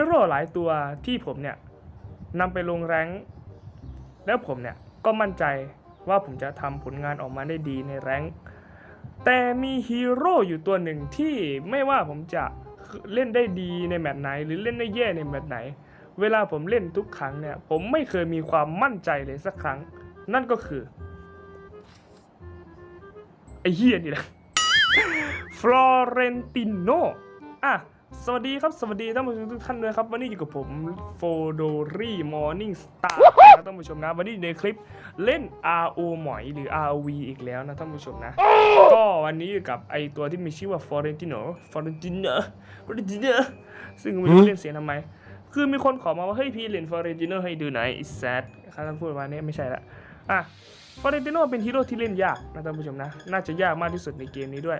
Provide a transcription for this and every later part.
ฮีโร่หลายตัวที่ผมเนี่ยนำไปลงแรงแล้วผมเนี่ยก็มั่นใจว่าผมจะทำผลงานออกมาได้ดีในแรงแต่มีฮีโร่อยู่ตัวหนึ่งที่ไม่ว่าผมจะเล่นได้ดีในแมตช์ไหน หรือเล่นได้แย่ในแมตช์ไหน เวลาผมเล่นทุกครั้งเนี่ย ผมไม่เคยมีความมั่นใจเลยสักครั้ง นั่นก็คือ ไอเฮียนี่แหละฟลอเรนติโนอะ สวัสดีครับสวัสดีท่านผู้ชมทุกท่านด้วยครับ วันนี้อยู่กับผมโฟโดรีมอร์นิ่งสตาร์นะท่านผู้ชมนะวันนี้ในคลิปเล่น RO หมอยหรือ ROV อีกแล้วนะท่านผู้ชมนะ ก็วันนี้อยู่กับไอตัวที่มีชื่อว่า Florentino Florentino Florentino ซึ่งไม่รู้เล่นเสียงทำไม คือมีคนขอมาว่า เฮ้ยพี่เล่น Florentino ให้ดูหน่อยไอแซดเขาท่านพูดมาเนี่ยไม่ใช่ละอะฟอเรนติโนเป็นฮีโร่ที่เล่นยากนะท่านผู้ชมนะ น่าจะยากมากที่สุดในเกมนี้ด้วย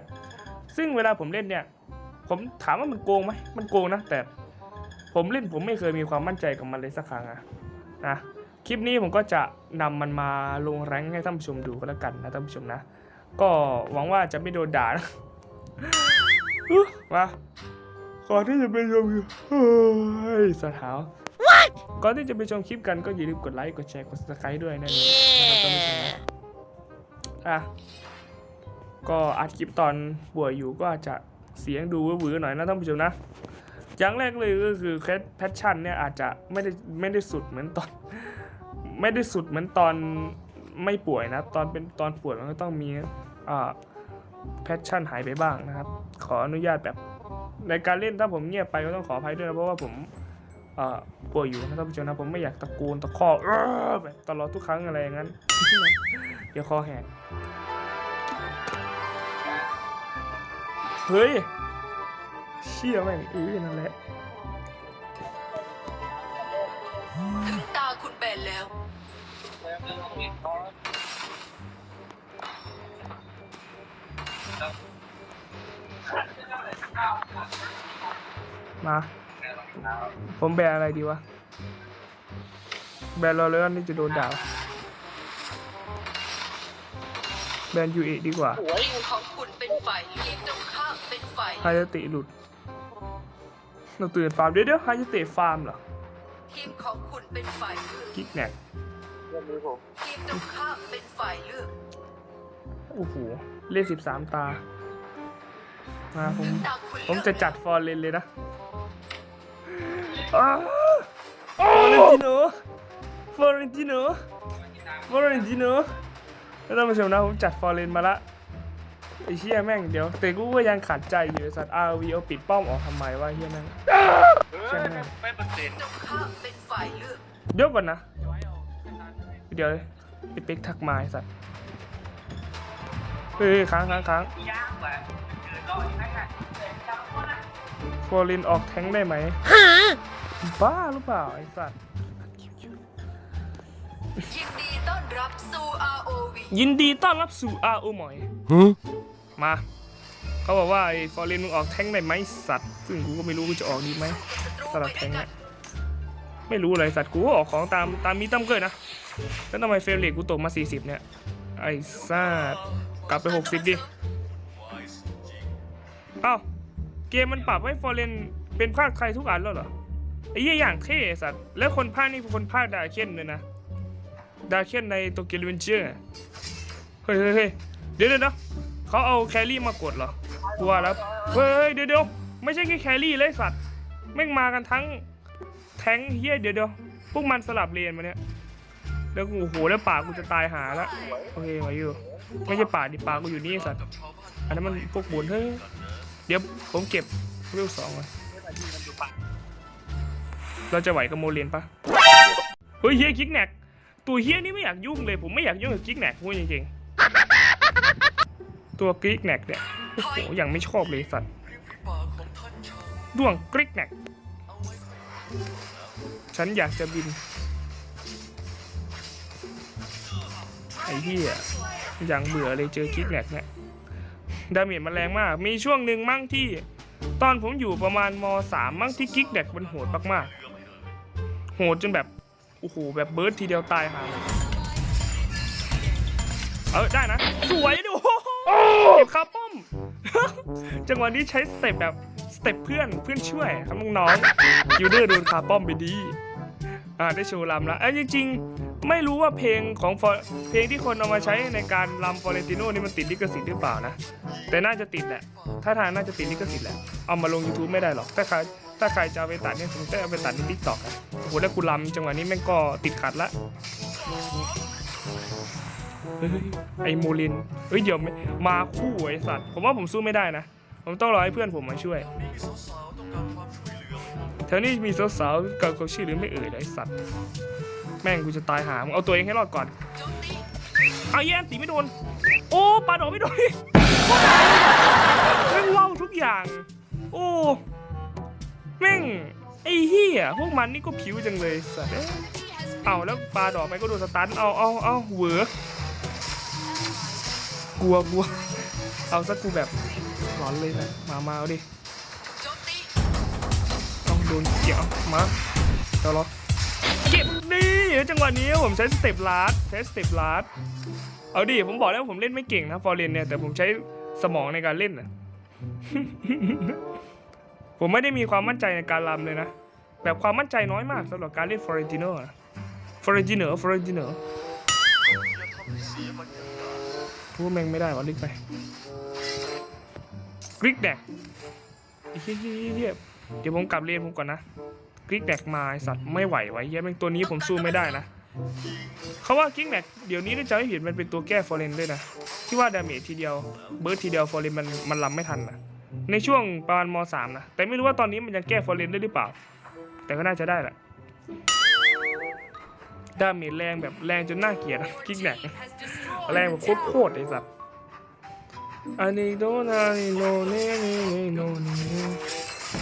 ซึ่งเวลาผมเล่นเนี่ย ผมถามว่ามันโกงไหมมันโกงนะ แต่ผมเล่นผมไม่เคยมีความมั่นใจกับมันเลยสักครั้งอะนะคลิปนี้ผมก็จะนำมันมาลงแรงค์ให้ท่านผู้ชมดูก็แล้วกันนะท่านผู้ชมนะ ก็หวังว่าจะไม่โดนด่านะอุ๊ยมาก่อนที่จะไปชมเฮ้ยสะเท้าก่อนที่จะไปชมคลิปกันก็อย่าลืมกดไลค์กดแชร์กด subscribe ด้วยนะนะครับท่านผู้ชมนะอะก็อัดคลิปตอนป่วยอยู่ก็อาจจะ เสียงดูวื้อๆหน่อยนะท่านผู้ชมนะอย่างแรกเลยก็คือแพชชั่นเนี่ยอาจจะไม่ได้ไม่ได้สุดเหมือนตอน ไม่ได้สุดเหมือนตอนไม่ป่วยนะ ตอนเป็นตอนป่วยมันก็ต้องมีอ่าแพชชั่นหายไปบ้างนะครับ ขออนุญาตแบบในการเล่นถ้าผมเงียบไปก็ต้องขออภัยด้วยนะเพราะว่าผมป่วยอยู่นะท่านผู้ชมนะผมไม่อยากตะโกนตะคอกเอ้อแบบตลอดทุกครั้งอะไรอย่างนั้น เดี๋ยวคอแหก เฮ้ย เชี่ยแม่งอื้อนั่นแหละ ถึงตาคุณแบนแล้ว มา ผมแบนอะไรดีวะ แบนรอเลยนี่จะโดนด่าแบนยูเอดีกว่าทีมของคุณเป็นฝ่ายทีมตรงข้าม เป็นฝ่ายไฮยาติหลุดเราตื่นฟาร์มเดี๋ยวเดี๋ยวไฮยาติฟาร์มเหรอทีมของคุณเป็นฝ่ายเลือกกิ๊กแนกทีมตรงข้ามเป็นฝ่ายเลือกโอ้โหเล่นสิบสามตามาผมตาคุณผมเลือกจะจัดฟอร์เรนเลยนะอ้าวฟอร์เรนติโนฟอร์เรนติโนฟอร์เรนติโนแล้วท่านผู้ชมนะผมจัดฟอร์เรนมาละ ไอ้เชี่ยแม่งเดี๋ยวแต่กูก็ยังขัดใจอยู่ไอ้สัตว์อาร์วีเอาปิดป้อมออกทำไมวะเฮียแม่งใช่ไหมทีมตรงข้ามเป็นฝ่ายเลือกเดี๋ยวก่อนนะ เดี๋ยวไอ้เป๊กทักมาไอ้สัตว์เฮ้ยค้างค้างค้างฟอร์เรนออกแทงค์ได้ไหมบ้าหรือเปล่าไอ้สัตว์ยินดีต้อน รับสู่ ROV ยินดีต้อนรับสู่ RO หมอยมา เขาบอกว่าไอ้ฟอร์เรนมึงออกแท้งได้ไหมสัตว์ ซึ่งกูก็ไม่รู้กูจะออกดีไหมศัตรูสลับไปแท้งด้วยกัเนี่ยนไม่รู้เลยสัตว์กูก็ออกของตามตามมีตั้มเกิดนะ แล้วทำไมเฟรมเรทกูตกมา 40 เนี่ย ไอ้สัตว์กลับไป 60 ดิ เอ้าเกมมันปรับให้ฟอร์เรนเป็นภาคไทยทุกอันแล้วเหรอไอ้เหี้ยอย่างเท่ไอ้สัตว์ แล้วคนภาคนี่คือคนภาคดาเคนเลยนะ ดาเคนในโตเกียวเวนเจอร์เฮ้ยเฮ้ยเฮ้ยเดี๋ยวเดี๋ยวนะเขาเอาแครี่มากดเหรอกลัวแล้วเฮ้ยเดี๋ยวเดี๋ยวไม่ใช่แค่แครี่เลยสัตว์แม่งมากันทั้งแทงเฮียเดี๋ยวเดี๋ยวพวกมันสลับเลนมาเนี่ยแล้วกูโอ้โหแล้วป่ากูจะตายหาละโอเคไหวอยู่ไม่ใช่ป่าดิป่ากูอยู่นี่สัตว์อันนั้นมันพวกบุญเฮ้ยเดี๋ยวผมเก็บเวสองไว้เราจะไหวกับโมเลียนปะเฮ้ยเฮียคิกแนก ตัวเฮียนี่ไม่อยากยุ่งเลย ผมไม่อยากยุ่งกับคิกแนกพูดจริงๆ ตัวกริกแนกเนี่ยโอ้โหยังไม่ชอบเลยสัตว์ด้วงกริกแนกฉันอยากจะบิน ไอ้เหี้ยอย่างเบื่อเลยเจอคิกแนกเนี่ยดาเมจมันแรงมาก มีช่วงหนึ่งมั่งที่ ตอนผมอยู่ประมาณมสามมั่งที่กิกแดกมันโหดมากๆโหดจนแบบ โอ้โหแบบเบิร์ดทีเดียวตายหาเลยเออได้นะ สวยดูเก็บคาป้อม จังหวะนี้ใช้สเต็ปแบบสเต็ปเพื่อนเพื่อนช่วยครับน้องๆกิลเดอร์โดนคาป้อมไปดีอ่าได้โชว์ลำแล้วไอ้ยจริง ๆ ไม่รู้ว่าเพลงของ For- เพลงที่คนเอามาใช้ในการลำฟอเรนติโนนี่มันติดลิขสิทธิ์หรือเปล่านะ แต่น่าจะติดแหละ ถ้าทางน่าจะติดลิขสิทธิ์แหละ เอามาลง YouTube ไม่ได้หรอก ถ้าใคร ถ้าใครจะเอาไปตัดเนี่ยถึงจะเอาไปตัดในทิกตอกนะโอ้โหแล้วกูลำจังหวะนี้แม่งก็ติดขัดละเฮ้ยไอ้โมลินเฮ้ยเดี๋ยวมาคู่ไอ้สัตว์ ผมว่าผมสู้ไม่ได้นะ ผมต้องรอให้เพื่อนผมมาช่วยแถวนี้มีสาวๆกับเขาชื่อหรือไม่เอ่ยไอ้สัตว์ แม่งกูจะตายหามเอาตัวเองให้รอดก่อนเอาแย่ตีไม่โดน โอ้ปาดอกไม่โดนแม่งเล่าทุกอย่าง โอ้ แม่งไอ้เหี้ยพวกมันนี่ก็ผิวจังเลยสัตว์เอ้าแล้วปลาดอกไปก็โดนสตันเอาเอาเอาเหวอกลัวกลัวเอาสักกูแบบหลอนเลยนะมามาเอาดิต้องโดนเกี่ยวมาเดี๋ยวรอเก็บนี่จังหวะนี้ผมใช้สเต็ปลาร์ดใช้สเต็ปลาร์ดเอาดิผมบอกแล้ววาผมเล่นไม่เก่งนะฟอร์เรนเนี่ยแต่ผมใช้สมองในการเล่นนะ ผมไม่ได้มีความมั่นใจในการรำเลยนะ แบบความมั่นใจน้อยมากสำหรับการเล่นฟอร์เรนติโนฟอร์เรนติโนฟอร์เรนติโนพูดแม่งไม่ได้วะลิกไปกริกแดกเหี้ยเหี้ยเดี๋ยวผมกลับเรียนผมก่อนนะคลิกแดกมาไอสัตว์ไม่ไหวไว้เหี้ยแม่งตัวนี้ผมสู้ไม่ได้นะเขาว่าคลิกแดกเดี๋ยวนี้ด้จะไม่ผิดมันเป็นตัวแก้ฟอร์เรนด้วยนะที่ว่าดาเมจทีเดียวเบิร์ดทีเดียวฟอร์เรนมันมันลำไม่ทันนะ ในช่วงประมาณมสามนะ แต่ไม่รู้ว่าตอนนี้มันยังแก้ฟอร์เรนได้หรือเปล่า แต่ก็น่าจะได้แหละดาเมจแรงแบบแรงจนน่าเกลียดคลิกแดกแรงแบบโคตรๆไอ้สัตว์อันนี้โดนานิโนเนนิโนเน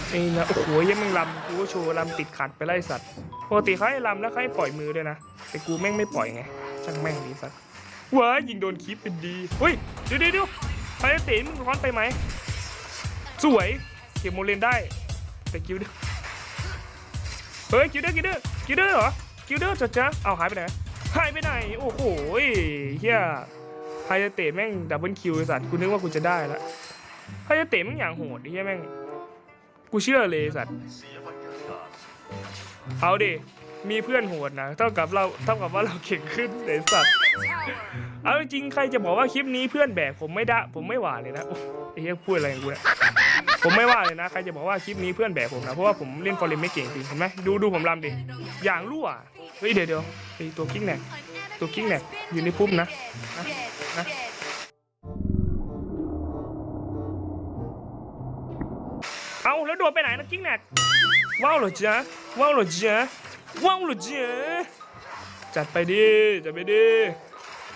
ไอ้นะโอ้โหยังมึงลำกูโชว์ลำติดขัดไปไล่สัตว์ปกติเขาให้ลำแล้วเขาให้ปล่อยมือด้วยนะ แต่กูแม่งไม่ปล่อยไงช่างแม่งดีสัตว์ว้ายยิงโดนคลิปเป็นดีเฮ้ยเดี๋ยวเดี๋ยวเดี๋ยวไฟเตนมึงร้อนไปไหม สวย เก็บโมเลนได้ แต่คิวเดอร์เฮ้ยคิวเดอร์คิวเดอร์คิวเดอร์เหรอคิวเดอร์จัดจ้าเอาหายไปไหนหายไปไหน โอ้โหเฮียไฮยาเตะแม่งดับเบิลคิวสัตว์กูนึกว่ากูจะได้ละไฮยาเตะแม่งอย่างโหดเหี้ยแม่งกูเชื่อเลยสัตว์เอาดิมีเพื่อนโหดนะเท่ากับเราเท่ากับว่าเราเก่งขึ้นไอ้สัตว์เอาจริงใครจะบอกว่าคลิปนี้เพื่อนแบกผมไม่ได้ผมไม่หวานเลยนะโอ้ไอ้เหี้ยพูดอะไรกูเนี่ย ผมไม่ว่าเลยนะ ใครจะบอกว่าคลิปนี้เพื่อนแบกผมนะ เพราะว่าผมเล่นฟอร์เรนไม่เก่งจริงเห็นไหมดูดูผมรำดิ อย่างรั่ว เฮ้ยเดี๋ยวเดี๋ยวไอตัวกิ้งแหนกตัวกิ้งแหนกอยู่ในพุ่มนะนะนะเอาแล้วโดดไปไหนนะกิ้งแนกว้าวเหรอจ๊ะว้าวเหรอจ๊ะว้าวเหรอจ๊ะจัดไปดิจัดไปดิ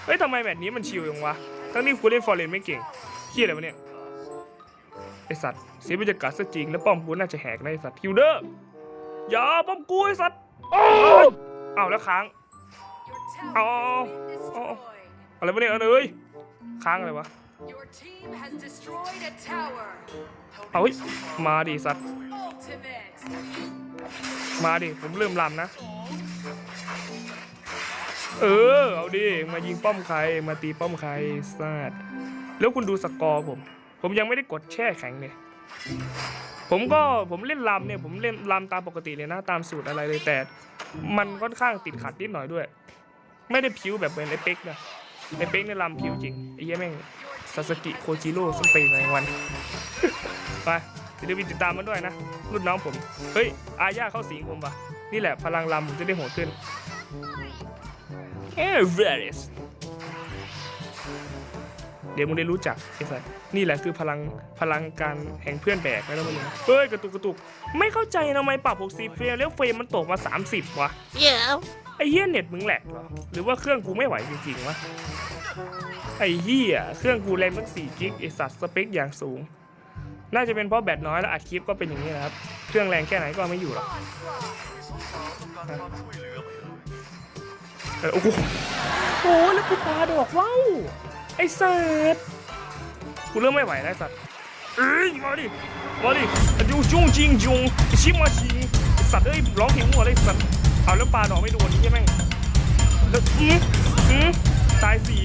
เฮ้ยทำไมแบบนี้มันชิวจังวะทั้งที่กูเล่นฟอร์เรนไม่เก่งเฮียอะไรวะเนี่ยไอสัตว์ เสียบรรยากาศซะจริงแล้วป้อมกูน่าจะแหกในสัตว์ฮิวเดอร์อย่าป้อมกูไอสัตว์เอาแล้วค้าง Your Oh, tower oh, has been oh. destroyed. อะไรวะเนี่ยเอ้ยค้างอะไรวะเอาเฮ้ยมาดิสัตว์มาดิผมเริ่มลำนะ เออ เอาดิ มายิงป้อมใคร มาตีป้อมใครซาดแล้วคุณดูสกอร์ผม ผมยังไม่ได้กดแช่แข็งเลย ผมก็ผมเล่นลำเนี่ยผมเล่นลำตามปกติเลยนะตามสูตรอะไรเลยแต่ มันค่อนข้างติดขัดนิดหน่อยด้วย ไม่ได้ผิวแบบเหมือนไอเป๊กนะไอเป๊กเนี่ยลำผิวจริงไอ้เหี้ยแม่งซาสกิโคจิโร่สเตยในวันไปเดี๋ยวไปติดตามมันด้วยนะ รุ่นน้องผม เฮ้ย อาญาเข้าสิงผมปะนี่แหละพลังลำผมจะได้โหดขึ้นเอเวริส เดี๋ยวมึงได้รู้จักไอ้สัสนี่แหละคือพลังพลังการแห่งเพื่อนแบกนะมึงเฮ้ยกระตุกกระตุกไม่เข้าใจทำไมปรับ60เฟรมแล้วเฟรมมันตกมา 30วะ Yeah. ไอ้เหี้ยเน็ตมึงแหลกเหรอหรือว่าเครื่องกูไม่ไหวจริงๆวะไอ้เหี้ยเครื่องกูแรงตั้ง4กิกไอสัตว์สเปคอย่างสูง น่าจะเป็นเพราะแบตน้อยแล้วอัดคลิปก็เป็นอย่างนี้นะครับเครื่องแรงแค่ไหนก็เอาไม่อยู่หรอกเออโอ้โหโอ้โหแล้วกูปาดอกว้าว ไอ้สัตว์กูเริ่มไม่ไหวแล้วไอ้สัตว์เอ้ยมาดิมาดิจูจุ้งจิงจุงชิมาชิงสัตว์เอ้ยร้องเพลงมั่วเลยไอ้สัตว์เอาแล้วปลาดอกไม่โดนนี่ใช่ไหมแล้วอืมอืมตายสี่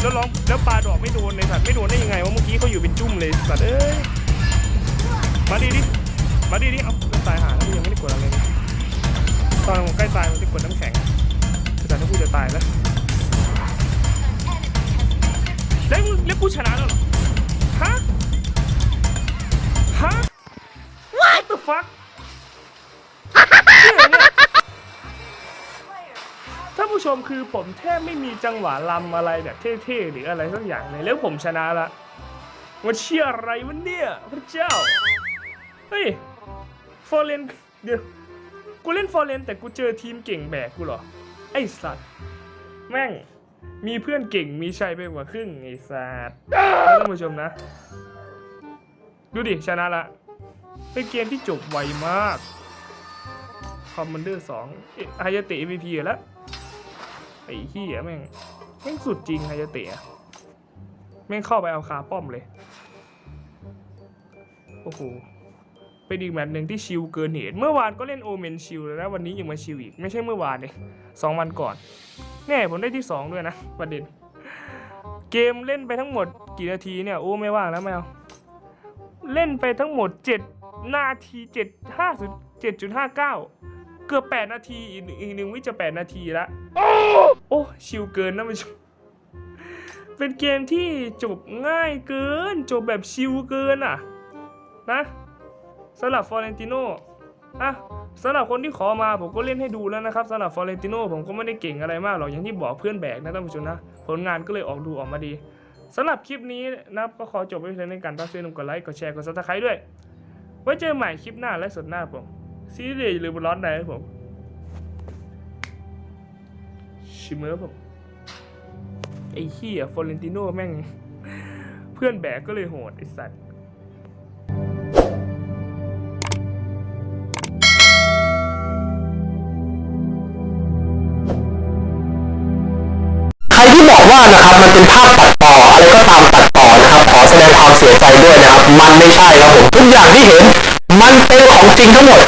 แล้วร้องแล้วปลาดอกไม่โดนในสัตว์ไม่โดนได้ยังไงวะเมื่อกี้เขาอยู่เป็นจุ่มเลยสัตว์เอ้ยมาดีดิมาดีดิเอาตายหาแล้วยังไม่ได้กดอะไรเลยตอนผมใกล้ตายมันจะกดน้ำแข็งแต่ถ้ากูดจะตายแล้ว แล้วมึงแล้วกูชนะแล้วเหรอ ฮะ ฮะ What the fuck เนี่ยเนี่ยท่านผู้ชมคือผมแทบไม่มีจังหวะลำอะไรแบบเท่ๆ หรืออะไรสักอย่างเลยแล้วผมชนะละมันเชี่ยอะไรวะเนี่ยพระเจ้า เฮ้ยฟอร์เรนเดี๋ยว กูเล่นฟอร์เรนแต่กูเจอทีมเก่งแบกกูเหรอ ไอ้สัตว์ แม่ง มีเพื่อนเก่งมีชัยไปกว่าครึ่งไอ้สัตว์ท่านผู้ชมนะ ดูดิ ชนะละ เป็นเกมที่จบไวมากคอมมานเดอร์สองฮายาเตะ MVP แล้วไอ้เหี้ยแม่งแม่งสุดจริงฮายาเตะแม่งเข้าไปเอาคาป้อมเลย โอ้โหเป็นอีกแมตช์หนึ่งที่ชิลเกินเหตุ เมื่อวานก็เล่นโอเมนชิลแล้ววันนี้ยังมาชิลอีก ไม่ใช่เมื่อวานเลยสองวันก่อน แน่ผมได้ที่สองด้วยนะประเด็น เกมเล่นไปทั้งหมดกี่นาทีเนี่ย โอ้ไม่ว่างแล้วไม่เอาเล่นไปทั้งหมด 7 นาที 7 5 7.59 เกือบ 8 นาที อีกหนึ่งวิจะ 8 นาทีละโอ้ชิลเกินนะผู้ชมเป็นเกมที่จบง่ายเกิน จบแบบชิลเกินอะ นะสำหรับฟอร์เรนติโน อะสำหรับคนที่ขอมาผมก็เล่นให้ดูแล้วนะครับสำหรับฟอร์เรนติโนผมก็ไม่ได้เก่งอะไรมากหรอกอย่างที่บอกเพื่อนแบกนะท่านผู้ชมนะผลงานก็เลยออกดูออกมาดีสำหรับคลิปนี้นะครับก็ขอจบไว้เพียงในการรับชมกดไลค์กดแชร์กดซับสไครต์ด้วย ไว้เจอใหม่คลิปหน้าและสดหน้าผมซีรีส์หรือบนร้อนไหนครับผมชิมเมอร์ผมไอ้เหี้ยฟอร์เรนติโนแม่ง เพื่อนแบกก็เลยโหดไอ้สัตว์ ที่บอกว่านะครับมันเป็นภาพตัดต่ออะไรก็ตามตัดต่อนะครับขอแสดงความเสียใจด้วยนะครับ มันไม่ใช่ครับผมทุกอย่างที่เห็น มันเป็นของจริงทั้งหมด